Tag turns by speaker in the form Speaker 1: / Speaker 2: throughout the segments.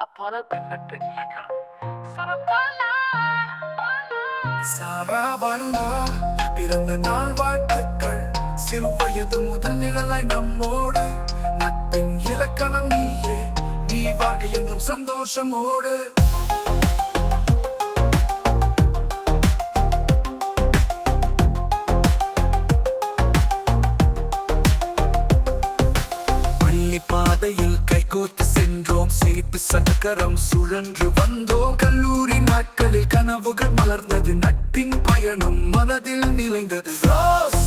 Speaker 1: upon
Speaker 2: பிறந்த நாள் வாழ்த்துக்கள். சிறு வயது முதல் நிழலாய் நம்மோடு. நட்பின் இலக்கணம் நீயே. நீ வாழ என்றும் சந்தோஷமோடு. பாதையில் சென்றோம் சிரிப்பு சக்கரம் சுழன்று வந்தோம். கல்லூரி நாட்களில் கனவுகள் மலர்ந்தது நட்பின் பயணம் மனதில் நிலைந்தது.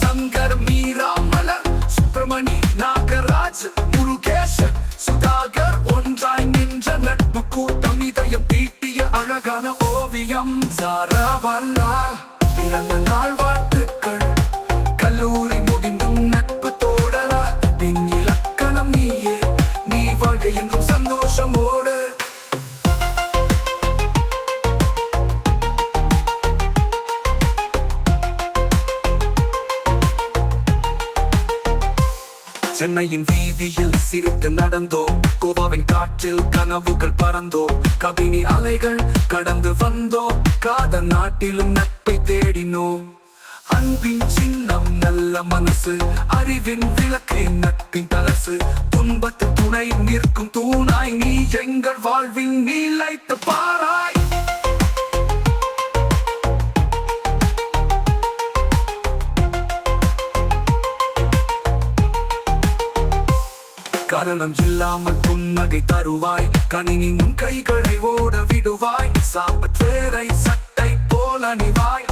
Speaker 2: சங்கர் மீரா மலர் சுப்பிரமணி நாகராஜ் முருகேஷ் சுதாகர் ஒன்றாய் நின்ற நட்பு கூட்டம் இதயம் தீட்டிய அழகான ஓவியம். சாரா வல்லா பிறந்த நாள் வாழ்த்துக்கள். சந்தோஷமோடு. சென்னையின் வீதியில் சிரித்து நடந்தோ கோபாவின் காற்றில் கனவுகள் பறந்தோ கபினி அலைகள் கடந்து வந்தோ காத நாட்டிலும் நட்பை தேடினோம். அன்பின் சின்னம் நல்ல மனசு அறிவின் விளக்கே நட்பின் தலசு துன்பத்து துணை நிற்கும் தூணாய் நீ எங்கள் வாழ்வின் நீலைத்து பாராய் கரணம் இல்லாமல் புன்னகை தருவாய். கணினி கைகளை ஓட விடுவாய். சாப்பற்றேரை சட்டை போல் அணிவாய்.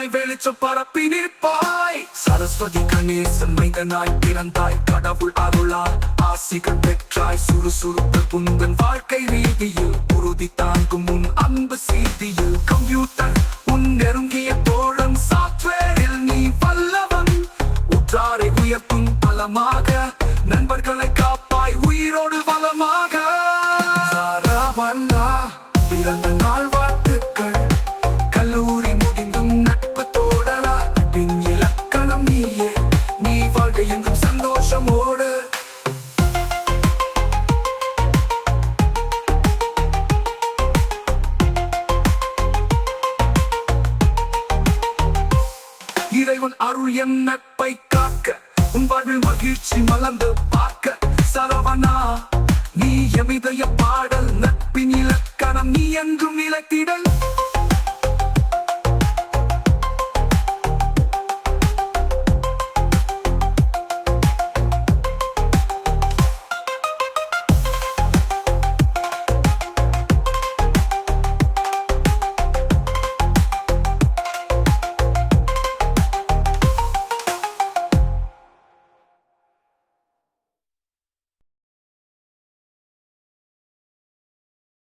Speaker 2: திறமை வெளிச்சம் பரப்பி நிற்பாய். சரஸ்வதி கணேசன் மைந்தனாய் பிறந்தாய் கடவுள் அருளால் ஆசிகள் பெற்றாய். சுறுசுறுப்பு புந்தன் வாழ்க்கை ரீதியில் உறுதி தாங்கும் உன் அன்பு சீதியில். கம்ப்யூட்டர் உன் நெருங்கிய தோழன் சாப்ட்வேரில் நீ வல்லவன். உற்றாரை உயர்த்தும் பலமாக நண்பர்கள் இறைவன் அருள் என் காக்க உன் வாழ்வில் மகிழ்ச்சி மலர்ந்து பார்க்க. சரவணா நீ எமிதய பாடல் நட்பின் இலக்கணம் நீ என்றும் இலக்கிடல்